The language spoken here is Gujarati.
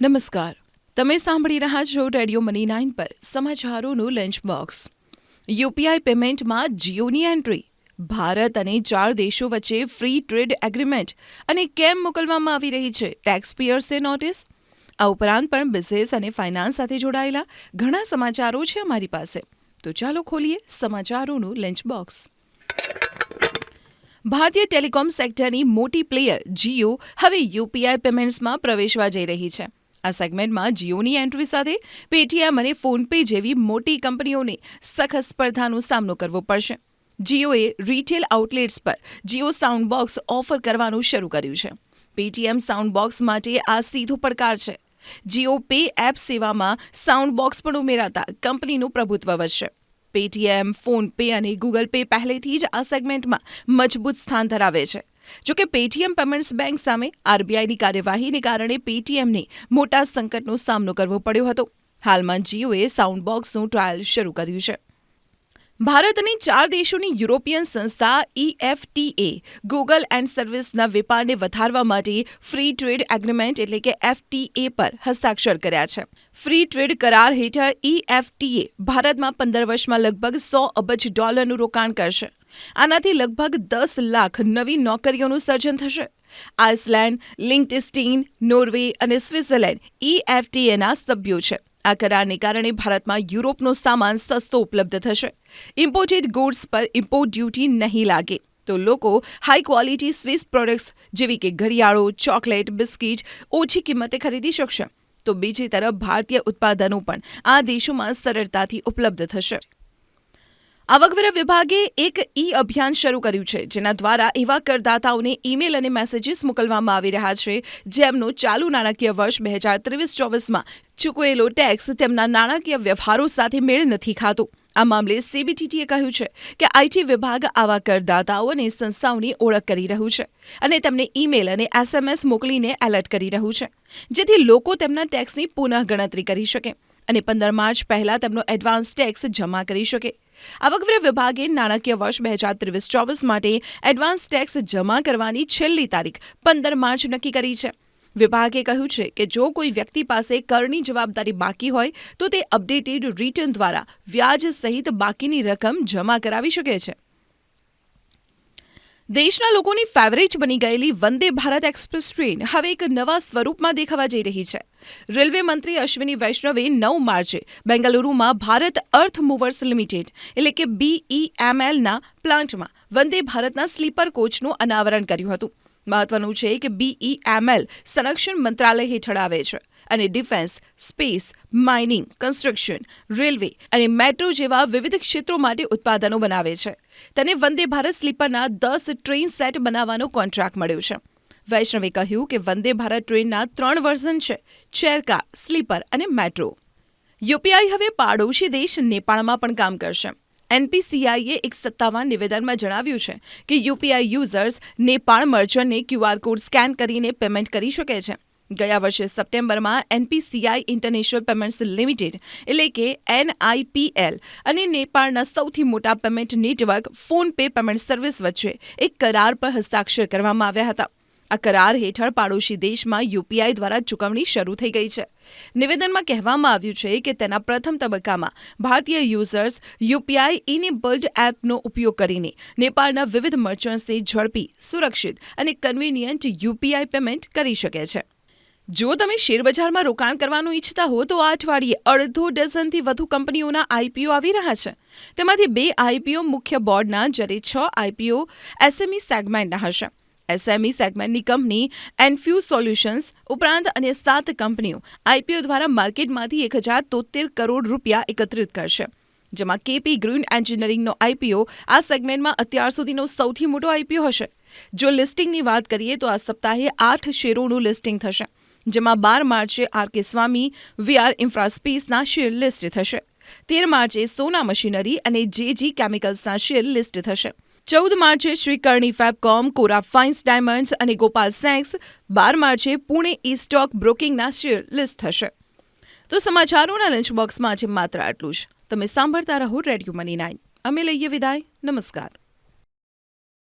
નમસ્કાર. તમે સાંભળી રહ્યા છો રેડિયો મની નાઇન પર સમાચારોનું લંચ બોક્સ યુપીઆઈ પેમેન્ટમાં જીઓની એન્ટ્રી. ભારત અને ચાર દેશો વચ્ચે ફ્રી ટ્રેડ એગ્રીમેન્ટ અને કેમ મોકલવામાં આવી રહી છે ટેક્સ પિયર્સે નોટિસ આ ઉપરાંત પણ બિઝનેસ અને ફાઇનાન્સ સાથે જોડાયેલા ઘણા સમાચારો છે અમારી પાસે. તો ચાલો ખોલીએ સમાચારોનું લંચ બોક્સ ભારતીય ટેલિકોમ સેક્ટરની મોટી પ્લેયર જીઓ હવે યુપીઆઈ પેમેન્ટ્સમાં પ્રવેશવા જઈ રહી છે. આ સેગમેન્ટમાં જીઓની એન્ટ્રી સાથે પેટીએમ અને ફોનપે જેવી મોટી કંપનીઓને સખત સ્પર્ધાનો સામનો કરવો પડશે. જીઓએ રિટેલ આઉટલેટ્સ પર જીઓ સાઉન્ડ બોક્સ ઓફર કરવાનું શરૂ કર્યું છે. પેટીએમ સાઉન્ડ બોક્સ માટે આ સીધો પડકાર છે. જીઓ પે એપ સેવામાં સાઉન્ડ બોક્સ પણ ઉમેરાતા કંપનીનું પ્રભુત્વ વધશે. પેટીએમ, ફોનપે અને ગૂગલ પે પહેલેથી જ આ સેગમેન્ટમાં મજબૂત સ્થાન ધરાવે છે. જોકે પેટીએમ પેમેન્ટ્સ બેંક સામે આરબીઆઈની કાર્યવાહીને કારણે પેટીએમને મોટા સંકટનો સામનો કરવો પડ્યો હતો. હાલમાં જીઓએ સાઉન્ડ બોક્સનું ટ્રાયલ શરૂ કર્યું છે. ભારત અને ચાર દેશોની યુરોપિયન સંસ્થા ઈએફટીએ ગૂગલ એન્ડ સર્વિસના વેપારને વધારવા માટે ફ્રી ટ્રેડ એગ્રીમેન્ટ એટલે કે એફટીએ પર હસ્તાક્ષર કર્યા છે. ફ્રી ટ્રેડ કરાર હેઠળ ઈએફટીએ ભારતમાં પંદર વર્ષમાં લગભગ સો અબજ ડોલરનું રોકાણ કરશે. આનાથી લગભગ દસ લાખ નવી નોકરીઓનું સર્જન થશે. આઇસલેન્ડ લિંક્ટિસ્ટીન નોર્વે અને સ્વિટ્ઝરલેન્ડ ઈએફટીએના સભ્યો છે. આ કરારને કારણે ભારતમાં યુરોપનો સામાન સસ્તો ઉપલબ્ધ થશે. ઇમ્પોર્ટેડ ગુડ્સ પર ઇમ્પોર્ટ ડ્યુટી નહીં લાગે. તો લોકો હાઈ ક્વોલિટી સ્વિસ પ્રોડક્ટ્સ જેવી કે ઘડિયાળો, ચોકલેટ, બિસ્કીટ ઓછી કિંમતે ખરીદી શકશે. તો બીજી તરફ ભારતીય ઉત્પાદનો પણ આ દેશોમાં સરળતાથી ઉપલબ્ધ થશે. આવકવેરા વિભાગે એક ઈ અભિયાન શરૂ કર્યું છે, જેના દ્વારા એવા કરદાતાઓને ઈમેલ અને મેસેજીસ મોકલવામાં આવી રહ્યા છે, જેમનો ચાલુ નાણાકીય વર્ષ બે હજાર ત્રેવીસ ચોવીસમાં ચૂકવેલો ટેક્સ તેમના નાણાકીય વ્યવહારો સાથે મેળ નથી ખાતો. આ મામલે સીબીટીટીએ કહ્યું છે કે આઈટી વિભાગ આવા કરદાતાઓ અને સંસ્થાઓની ઓળખ કરી રહ્યું છે અને તેમને ઈમેલ અને એસએમએસ મોકલીને એલર્ટ કરી રહ્યું છે, જેથી લોકો તેમના ટેક્સની પુનઃ ગણતરી કરી શકે અને પંદર માર્ચ પહેલા તેમનો એડવાન્સ ટેક્સ જમા કરી શકે. આવકવેરા વિભાગે નાણાકીય વર્ષ બે હજાર ત્રેવીસ ચોવીસ માટે એડવાન્સ ટેક્સ જમા કરવાની છેલ્લી તારીખ પંદર માર્ચ નક્કી કરી છે. વિભાગે કહ્યું છે કે જો કોઈ વ્યક્તિ પાસે કરની જવાબદારી બાકી હોય, તો તે અપડેટેડ રિટર્ન દ્વારા વ્યાજ સહિત બાકીની રકમ જમા કરાવી શકે છે. દેશના લોકોની ફેવરેટ બની ગયેલી વંદે ભારત એક્સપ્રેસ ટ્રેન હવે એક નવા સ્વરૂપમાં દેખાવા જઈ રહી છે. રેલવે મંત્રી અશ્વિની વૈષ્ણવે નવ માર્ચે બેંગલુરુમાં ભારત અર્થ મૂવર્સ લિમિટેડ એટલે કે બીઈએમએલના પ્લાન્ટમાં વંદે ભારતના સ્લીપર કોચનું અનાવરણ કર્યું હતું. મહત્વનું છે કે બીઈએમએલ સંરક્ષણ મંત્રાલય હેઠળ આવે છે અને defence, space, mining, construction, railway અને મેટ્રો જેવા વિવિધ ક્ષેત્રો માટે ઉત્પાદનો બનાવે છે. તેને વંદે ભારત સ્લીપરના દસ ટ્રેન સેટ બનાવવાનો કોન્ટ્રાક્ટ મળ્યો છે. વૈષ્ણવે કહ્યું કે વંદે ભારત ટ્રેનના ત્રણ વર્ઝન છે, ચેરકા, સ્લીપર અને મેટ્રો. યુપીઆઈ હવે પાડોશી દેશ નેપાળમાં પણ કામ કરશે. એનપીસીઆઈએ એક સત્તાવાર નિવેદનમાં જણાવ્યું છે કે યુપીઆઈ યુઝર્સ નેપાળ મર્ચન્ટને ક્યુઆર કોડ સ્કેન કરીને પેમેન્ટ કરી શકે છે. ગયા વર્ષે સપ્ટેમ્બરમાં એનપીસીઆઈ ઇન્ટરનેશનલ પેમેન્ટ્સ લિમિટેડ એટલે કે એનઆઈપીએલ અને નેપાળના સૌથી મોટા payment network Fonepay payment service વચ્ચે એક કરાર પર હસ્તાક્ષર કરવામાં આવ્યા હતા. આ કરાર હેઠળ પાડોશી દેશમાં યુપીઆઈ દ્વારા ચૂકવણી શરૂ થઈ ગઈ છે. નિવેદનમાં કહેવામાં આવ્યું છે કે તેના પ્રથમ તબક્કામાં ભારતીય યુઝર્સ યુપીઆઈ ઇનેબલ્ડ એપનો ઉપયોગ કરીને નેપાળના વિવિધ મર્ચન્ટ્સને ઝડપી, સુરક્ષિત અને કન્વીનિયન્ટ યુપીઆઈ પેમેન્ટ કરી શકે છે. જો તમે શેરબજારમાં રોકાણ કરવાનું ઈચ્છતા હો, તો આ અઠવાડિયે અડધો ડઝનથી વધુ કંપનીઓના આઈપીઓ આવી રહ્યા છે. તેમાંથી બે આઈપીઓ મુખ્ય બોર્ડના, જ્યારે છ આઈપીઓ એસએમઈ સેગમેન્ટના હશે. એસએમઈ સેગમેન્ટની કંપની એનફ્યુ સોલ્યુશન્સ ઉપરાંત અન્ય સાત કંપનીઓ આઈપીઓ દ્વારા માર્કેટમાંથી એક હજાર તોતેર કરોડ રૂપિયા એકત્રિત કરશે. જેમાં કેપી ગ્રીન એન્જિનિયરિંગનો આઈપીઓ આ સેગમેન્ટમાં અત્યાર સુધીનો સૌથી મોટો આઈપીઓ હશે. જો લિસ્ટિંગની વાત કરીએ તો આ સપ્તાહે આઠ શેરોનું લિસ્ટિંગ થશે, જેમાં બાર માર્ચે આર કે સ્વામી વીઆર ઇન્ફ્રાસ્પેસના શેર લિસ્ટ થશે. તેર માર્ચે સોના મશીનરી અને જેજી કેમિકલ્સના શેર લિસ્ટ થશે. ચૌદ માર્ચે શ્રી કરણી ફેબકોમ, કોરા ફાઇન્સ ડાયમંડ્સ અને ગોપાલ સ્નેક્સ બાર માર્ચે પુણે ઈ સ્ટોક બ્રોકિંગના શેર લિસ્ટ થશે. તો સમાચારોના લંચ બોક્સમાં આજે માત્ર આટલું જ. તમે સાંભળતા રહો રેડિયો મની નાઇન અમે લઈએ વિદાય. નમસ્કાર.